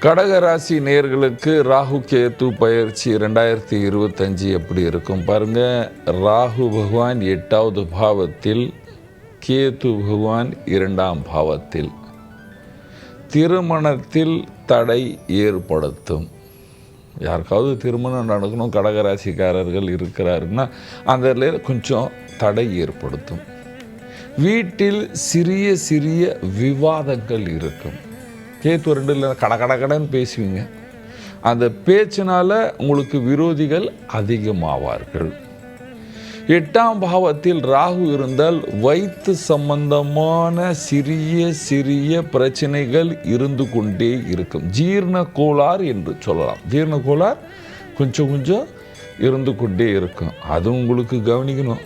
கடகராசி நேர்களுக்கு ராகு கேத்து பயிற்சி ரெண்டாயிரத்தி இருபத்தஞ்சி எப்படி இருக்கும் பாருங்க. ராகு பகவான் எட்டாவது பாவத்தில் கேத்து பகவான் இரண்டாம் பாவத்தில். திருமணத்தில் தடை ஏற்படுத்தும். யாருக்காவது திருமணம் நடக்கணும் கடகராசிக்காரர்கள் இருக்கிறாருன்னா அந்த கொஞ்சம் தடை ஏற்படுத்தும். வீட்டில் சிறிய சிறிய விவாதங்கள் இருக்கும். கேத்து ரெண்டு கட கட கடன்னு பேசுவீங்க. அந்த பேச்சினால் உங்களுக்கு விரோதிகள் அதிகமாவார்கள். எட்டாம் பாவத்தில் ராகு இருந்தால் வைத்து சம்பந்தமான சிறிய சிறிய பிரச்சனைகள் இருந்து கொண்டே இருக்கும். ஜீரண கோளாறு என்று சொல்லலாம். ஜீரண கோளார் கொஞ்சம் கொஞ்சம் இருந்து கொண்டே இருக்கும். அது உங்களுக்கு கவனிக்கணும்.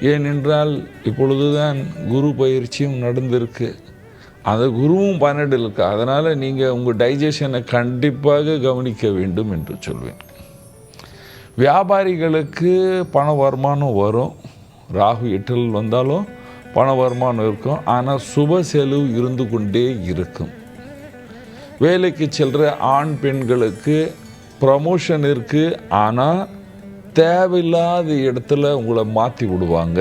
ஏனென்றால் இப்பொழுதுதான் குரு பயிற்சியும் நடந்திருக்கு. அந்த குருவும் பன்னெண்டில் இருக்கு? அதனால் நீங்கள் உங்கள் டைஜஷனை கண்டிப்பாக கவனிக்க வேண்டும் என்று சொல்வேன். வியாபாரிகளுக்கு பண வருமானம் வரும். ராகு எட்டில் வந்தாலும் பண வருமானம் இருக்கும். ஆனால் சுப செலவு இருந்து கொண்டே இருக்கும். வேலைக்கு செல்கிற ஆண் பெண்களுக்கு ப்ரமோஷன் இருக்குது ஆனால் தேவையில்லாத இடத்துல உங்களை மாற்றி விடுவாங்க.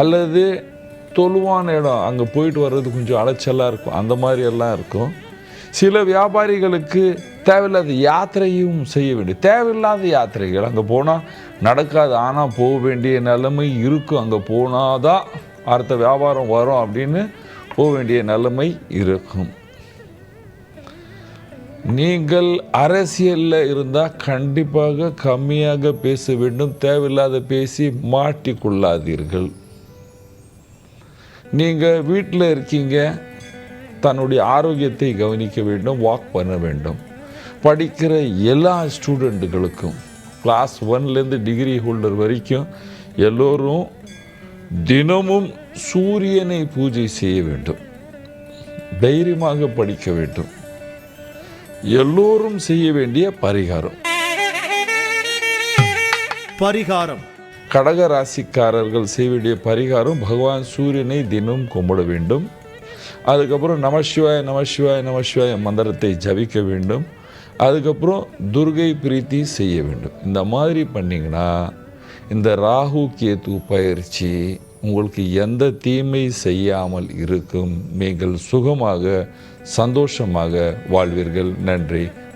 அல்லது தொழுவான இடம் அங்கே போயிட்டு வர்றது கொஞ்சம் அலைச்சலாக இருக்கும். அந்த மாதிரி எல்லாம் இருக்கும். சில வியாபாரிகளுக்கு தேவையில்லாத யாத்திரையும் செய்ய வேண்டிய தேவையில்லாத யாத்திரைகள். அங்கே போனால் நடக்காது. ஆனால் போக வேண்டிய நிலைமை இருக்கும். அங்கே போனால் தான் அடுத்த வியாபாரம் வரும் அப்படின்னு போக வேண்டிய நிலைமை இருக்கும். நீங்கள் அரசியலில் இருந்தால் கண்டிப்பாக கம்மியாக பேச வேண்டும். தேவையில்லாத பேசி மாட்டிக்கொள்ளாதீர்கள். நீங்கள் வீட்டில் இருக்கீங்க. தன்னுடைய ஆரோக்கியத்தை கவனிக்க வேண்டும் வாக் பண்ண வேண்டும். படிக்கிற எல்லா ஸ்டூடெண்ட்டுகளுக்கும் கிளாஸ் ஒன்லேருந்து டிகிரி ஹோல்டர் வரைக்கும் எல்லோரும் தினமும் சூரியனை பூஜை செய்ய வேண்டும். தைரியமாக படிக்க வேண்டும். எல்லோரும் செய்ய வேண்டிய பரிகாரம். பரிகாரம். கடக ராசிக்காரர்கள் செய்ய வேண்டிய பரிகாரம் பகவான் சூரியனை தினம் கும்பிட வேண்டும். அதுக்கப்புறம் நமசிவாய நமசிவாய நமசிவாய மந்திரத்தை ஜபிக்க வேண்டும். அதுக்கப்புறம் துர்கை பிரீத்தி செய்ய வேண்டும். இந்த மாதிரி பண்ணிங்கன்னா இந்த ராகு கேது பயிற்சி உங்களுக்கு எந்த தீமை செய்யாமல் இருக்கும். நீங்கள் சுகமாக சந்தோஷமாக வாழ்வீர்கள். நன்றி.